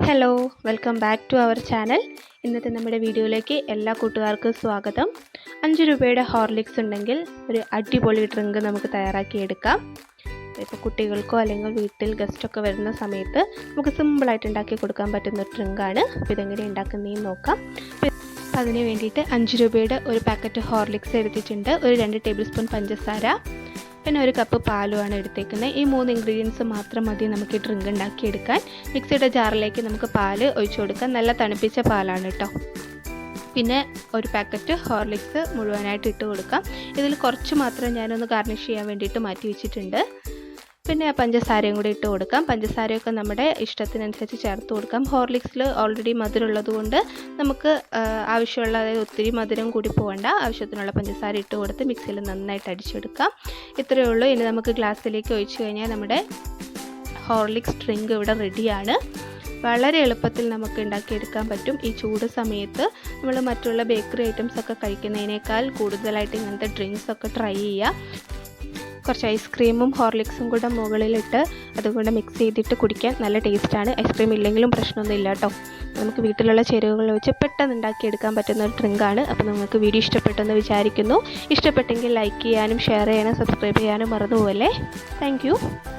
Hello welcome back to our channel ഇന്നത്തെ നമ്മുടെ വീഡിയോയിലേക്ക് എല്ലാ കൂട്ടുകാർക്കും സ്വാഗതം. അഞ്ച് രൂപയുടെ ഹോർലിക്സ് ഉണ്ടെങ്കിൽ ഒരു അടിപൊളി ഡ്രിങ്ക് നമുക്ക് തയ്യാറാക്കിയെടുക്കാം. ഇപ്പോൾ കുട്ടികൾക്കോ അല്ലെങ്കിൽ വീട്ടിൽ ഗസ്റ്റൊക്കെ വരുന്ന സമയത്ത് നമുക്ക് സിമ്പിളായിട്ട് ഉണ്ടാക്കി കൊടുക്കാൻ പറ്റുന്ന ഒരു ഡ്രിങ്കാണ് അപ്പോൾ ഇതെങ്ങനെ ഉണ്ടാക്കുന്നതെന്ന് നോക്കാം. അപ്പോൾ അതിന് വേണ്ടിയിട്ട് അഞ്ച് രൂപയുടെ ഒരു പാക്കറ്റ് ഹോർലിക്സ് എടുത്തിട്ടുണ്ട്. ഒരു രണ്ട് ടേബിൾ സ്പൂൺ പഞ്ചസാര. പിന്നെ ഒരു കപ്പ് പാലുമാണ് എടുത്തേക്കുന്നത്. ഈ മൂന്ന് ഇൻഗ്രീഡിയൻസ് മാത്രം മതി നമുക്ക് ഈ ഡ്രിങ്ക് ഉണ്ടാക്കിയെടുക്കാൻ. മിക്സിയുടെ ജാറിലേക്ക് നമുക്ക് പാൽ ഒഴിച്ചു കൊടുക്കാം. നല്ല തണുപ്പിച്ച പാലാണ് കേട്ടോ പിന്നെ ഒരു പാക്കറ്റ് ഹോർലിക്സ് മുഴുവനായിട്ട് ഇട്ട് കൊടുക്കാം. ഇതിൽ കുറച്ച് മാത്രം ഞാനൊന്ന് ഗാർണിഷ് ചെയ്യാൻ വേണ്ടിയിട്ട് മാറ്റി വെച്ചിട്ടുണ്ട്. പിന്നെ പഞ്ചസാരയും കൂടി ഇട്ട് കൊടുക്കാം. പഞ്ചസാരയൊക്കെ നമ്മുടെ ഇഷ്ടത്തിനനുസരിച്ച് ചേർത്ത് കൊടുക്കാം. ഹോർലിക്സിൽ ഓൾറെഡി മധുരം ഉള്ളതുകൊണ്ട് നമുക്ക് ആവശ്യമുള്ള അതായത് ഒത്തിരി മധുരം കൂടി പോകണ്ട ആവശ്യത്തിനുള്ള പഞ്ചസാര ഇട്ട് കൊടുത്ത് മിക്സിയിൽ നന്നായിട്ട് അടിച്ചെടുക്കാം. ഇത്രയേ ഉള്ളൂ. ഇനി നമുക്ക് ഗ്ലാസ്സിലേക്ക് ഒഴിച്ചു കഴിഞ്ഞാൽ നമ്മുടെ ഹോർലിക്സ് ഡ്രിങ്ക് ഇവിടെ റെഡിയാണ്. വളരെ എളുപ്പത്തിൽ നമുക്ക് ഉണ്ടാക്കിയെടുക്കാൻ പറ്റും. ഈ ചൂട് സമയത്ത് നമ്മൾ മറ്റുള്ള ബേക്കറി ഐറ്റംസ് ഒക്കെ കഴിക്കുന്നതിനേക്കാൾ കൂടുതലായിട്ട് ഇങ്ങനത്തെ ഡ്രിങ്ക്സ് ഒക്കെ ട്രൈ ചെയ്യുക. കുറച്ച് ഐസ്ക്രീമും ഹോർലിക്സും കൂടെ മുകളിലിട്ട് അതുകൊണ്ട് മിക്സ് ചെയ്തിട്ട് കുടിക്കാൻ നല്ല ടേസ്റ്റാണ് ഐസ്ക്രീം ഇല്ലെങ്കിലും പ്രശ്നമൊന്നും ഇല്ല കേട്ടോ നമുക്ക് വീട്ടിലുള്ള ചേരുവകൾ വെച്ച് പെട്ടെന്ന് ഉണ്ടാക്കിയെടുക്കാൻ പറ്റുന്ന ഒരു ഡ്രിങ്കാണ് അപ്പോൾ നിങ്ങൾക്ക് വീഡിയോ ഇഷ്ടപ്പെട്ടെന്ന് വിചാരിക്കുന്നു. ഇഷ്ടപ്പെട്ടെങ്കിൽ ലൈക്ക് ചെയ്യാനും ഷെയർ ചെയ്യാനും സബ്സ്ക്രൈബ് ചെയ്യാനും മറന്നുപോലെ താങ്ക്